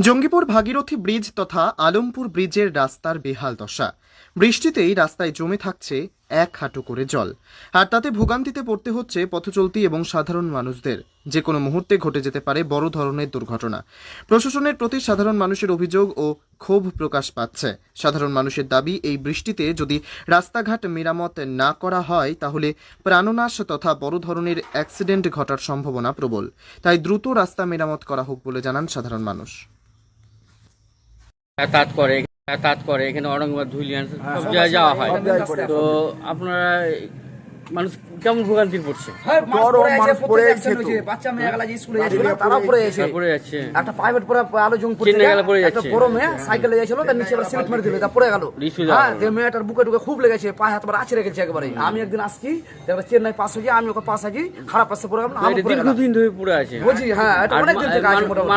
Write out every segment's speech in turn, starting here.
Jangipur Bhagirathi bridge তথা আলমপুর ব্রিজের রাস্তার বেহাল দশা। বৃষ্টিতেই রাস্তায় জমে থাকছে এক হাঁটু করে জল। আর তাতে ভোগান্তিতে পড়তে হচ্ছে পথচলতি এবং সাধারণ মানুষদের। যে কোনো মুহূর্তে ঘটে যেতে পারে বড় ধরনের দুর্ঘটনা। প্রশাসনের প্রতি সাধারণ মানুষের অভিযোগ ও ক্ষোভ প্রকাশ পাচ্ছে। সাধারণ মানুষের দাবি এই বৃষ্টিতে যদি রাস্তাঘাট মেরামত না করা হয় তাহলে প্রাণনাশ তথা বড় ধরনের অ্যাক্সিডেন্ট ঘটার সম্ভাবনা প্রবল। তাই দ্রুত রাস্তা মেরামত করা হোক বলে জানান সাধারণ মানুষ। যাতায়াত করে যাতায়াত করে এখানে অরঙ্গবাদ ধুলিয়ান সব জায়গায় যাওয়া হয়। তো আপনারা মানুষ কেমন ভোগান্তি পড়ছে গরম মানুষ পড়ে যাচ্ছে বাচ্চা মেয়ে গেলা স্কুলে যাচ্ছে তারা পড়ে পড়ে যাচ্ছে পড়ে যাচ্ছে একটা প্রাইভেট পরে আলো জং পড়ে গেলে পড়ে যাচ্ছে। সাইকেলে যাচ্ছিল তার নিচে আবার মেরে দিল তা পড়ে গেল। হ্যাঁ যে মেয়েটার বুকে টুকে খুব লেগেছে পায়ে হাত রেখেছে একবারে। আমি একদিন আসছি চেন্নাই পাশ হয়ে আমি ওকে পাশ আছি খারাপ পাশে পড়ে গেলাম আমি পড়ে দীর্ঘদিন ধরে পড়ে আছে। বুঝি হ্যাঁ এটা অনেক দিন থেকে আছে মোটামুটি।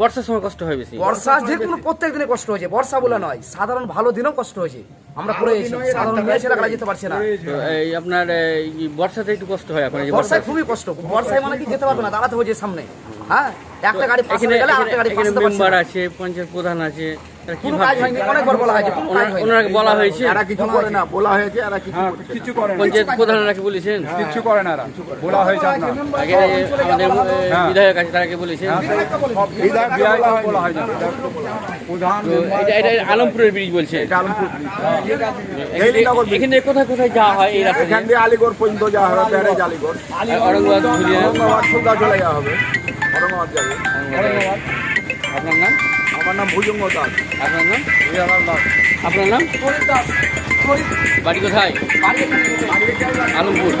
বর্ষার সময় কষ্ট হয় বেশি। বর্ষা যে কোনো প্রত্যেক দিনে কষ্ট হয়েছে বর্ষা বলে নয় সাধারণ ভালো দিনেও কষ্ট হয়েছে। আমরা পড়ে গেছি সাধারণ মেয়ে ছেলেরা যেতে পারছে না। এই আপনার বর্ষাতে একটু কষ্ট হয় আপনার বর্ষায় খুবই কষ্ট। বর্ষায় মানে কি যেতে পারবে না দাঁড়াতে হয়েছে সামনে। হ্যাঁ? একটা গাড়ি পাশে গেলে আরেকটা গাড়ি পাশে মেম্বার আছে পঞ্চায়েত প্রধান আছে কোনো কাজ হয়নি অনেকবার বলা হয়েছে কোনো কাজ হয়নি ওনাকে বলা হয়েছে এরা কিছু করে না বলা হয়েছে এরা কিছু করে না পঞ্চায়েত প্রধানরা কি বলেছেন কিচ্ছু করে না এরা বলা হয়েছে আপনার আগে আমাদের বিধায়ক আছে তারা বলেছেন বিধায়ক বিধায়ক বলা হয় প্রধান এটা এটা আলমপুরের ব্রিজ বলছে এটা আলমপুর এখানে- এখানে কোথায় কোথায় যাওয়া হয় এই রাস্তা এখান দিয়ে আলিগড় পর্যন্ত যাওয়া হবে ব্যারেজ আলিগড় অরঙ্গাবাদ ধুলিয়া ঔরঙ্গাবাদ চলে যাওয়া হবে ঔরঙ্গাবাদ যাবে আপনার নাম আমার নাম ভুজঙ্গ দাস। আপনার নাম? হিরালাল দাস। আপনার নাম? বাড়ি কোথায়? আলমপুর।